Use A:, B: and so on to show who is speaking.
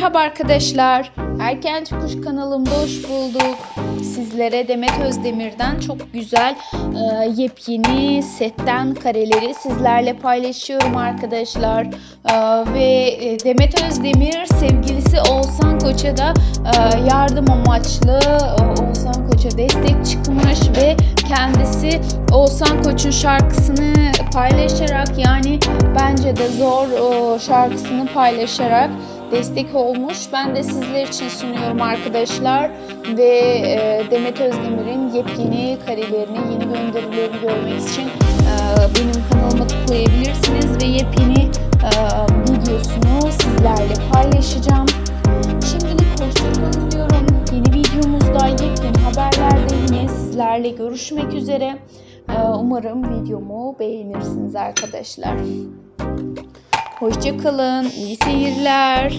A: Merhaba arkadaşlar. Erken Çıkış kanalımda hoş bulduk. Sizlere Demet Özdemir'den çok güzel e, yepyeni setten kareleri sizlerle paylaşıyorum arkadaşlar. E, ve e, Demet Özdemir sevgilisi Oğuzhan Koç'a da e, yardım amaçlı e, Oğuzhan Koç'a destek çıkmış ve kendisi Oğuzhan Koç'un şarkısını paylaşarak yani bence de zor e, şarkısını paylaşarak destek olmuş. Ben de sizler için sunuyorum arkadaşlar. Ve e, Demet Özdemir'in yepyeni karelerini, yeni gönderilerini görmek için e, benim kanalıma tıklayabilirsiniz ve yepyeni e, videosunu sizlerle paylaşacağım. Şimdilik hoşçakalın diyorum. Yeni videomuzda yepyeni haberlerde yine sizlerle görüşmek üzere. Umarım videomu beğenirsiniz arkadaşlar. Hoşçakalın, iyi seyirler.